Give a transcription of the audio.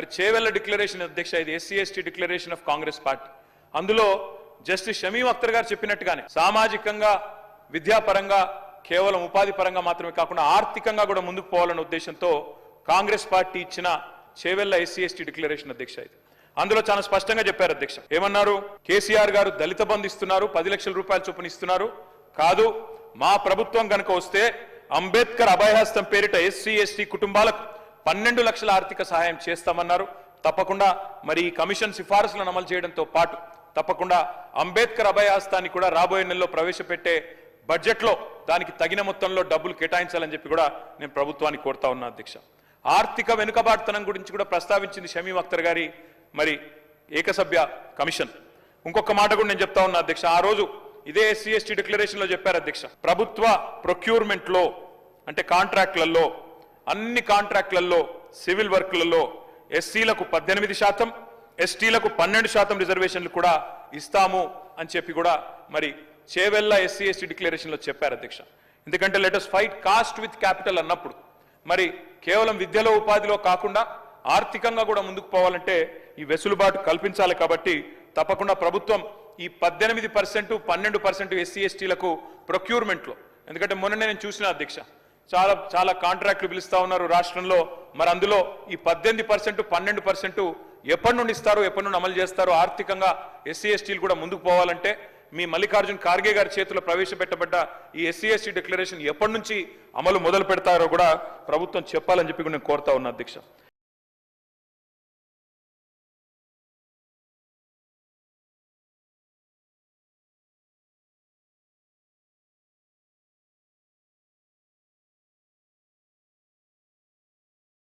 మరి చేవెళ్ళ డిక్లరేషన్ అధ్యక్ష ఇది SC ST declaration of Congress party. అందులో జస్టిస్ షమీం అఖ్తర్ గారు చెప్పినట్టుగానే సామాజికంగా విద్యాపరంగా కేవలం ఉపాధి పరంగా మాత్రమే కాకుండా ఆర్థికంగా కూడా ముందుకు పోవాలనే ఉద్దేశంతో కాంగ్రెస్ పార్టీ ఇచ్చిన చేవెళ్ళ ఎస్సీ ఎస్టీ డిక్లరేషన్ అధ్యక్ష ఇది. అందులో చాలా స్పష్టంగా చెప్పారు అధ్యక్ష. ఏమన్నారు? కేసీఆర్ గారు దళిత బంధు ఇస్తున్నారు పది లక్షల రూపాయల చొప్పున ఇస్తున్నారు. కాదు మా ప్రభుత్వం కనుక వస్తే అంబేద్కర్ అభయహస్తం పేరిట ఎస్సీ ఎస్టీ కుటుంబాలకు పన్నెండు లక్షల ఆర్థిక సహాయం చేస్తామన్నారు. తప్పకుండా మరి ఈ కమిషన్ సిఫారసులను అమలు చేయడంతో పాటు తప్పకుండా అంబేద్కర్ అభయహస్తాన్ని కూడా రాబోయే నెలలో ప్రవేశపెట్టే బడ్జెట్లో దానికి తగిన మొత్తంలో డబ్బులు కేటాయించాలని చెప్పి కూడా నేను ప్రభుత్వాన్ని కోరుతా ఉన్నా అధ్యక్ష. ఆర్థిక వెనుకబాటుతనం గురించి కూడా ప్రస్తావించింది షమీం అఖ్తర్ గారి మరి ఏకసభ్య కమిషన్. ఇంకొక మాట కూడా నేను చెప్తా ఉన్నా అధ్యక్ష. ఆ రోజు ఇదే ఎస్సీ ఎస్టీ డిక్లరేషన్లో చెప్పారు అధ్యక్ష. ప్రభుత్వ ప్రొక్యూర్మెంట్లో అంటే కాంట్రాక్ట్లలో అన్ని కాంట్రాక్ట్లలో సివిల్ వర్క్లలో ఎస్సీలకు పద్దెనిమిది శాతం ఎస్టీలకు పన్నెండు శాతం రిజర్వేషన్లు కూడా ఇస్తాము అని చెప్పి కూడా మరి చేవెల్ల ఎస్సీ ఎస్టీ డిక్లరేషన్లో చెప్పారు అధ్యక్ష. ఎందుకంటే let us fight caste with capital అన్నప్పుడు. మరి కేవలం విద్యలో ఉపాధిలో కాకుండా ఆర్థికంగా కూడా ముందుకు పోవాలంటే ఈ వెసులుబాటు కల్పించాలి కాబట్టి తప్పకుండా ప్రభుత్వం ఈ పద్దెనిమిది పర్సెంట్ పన్నెండు పర్సెంట్ ఎస్సీ ఎస్టీలకు ప్రొక్యూర్మెంట్లో ఎందుకంటే మొన్ననే నేను చూసిన అధ్యక్ష చాలా చాలా కాంట్రాక్టులు పిలుస్తా ఉన్నారు రాష్ట్రంలో. మరి అందులో ఈ పద్దెనిమిది పర్సెంట్ పన్నెండు పర్సెంట్ ఎప్పటి నుండి ఇస్తారు ఎప్పటి నుండి అమలు చేస్తారు ఆర్థికంగా ఎస్సీ ఎస్టీలు కూడా ముందుకు పోవాలంటే మీ మల్లికార్జున్ ఖార్గే గారి చేతిలో ప్రవేశపెట్టబడ్డ ఈ ఎస్సీ ఎస్టీ డిక్లరేషన్ ఎప్పటి నుంచి అమలు మొదలు పెడతారో కూడా ప్రభుత్వం చెప్పాలని చెప్పి నేను కోరుతా ఉన్నా అధ్యక్ష.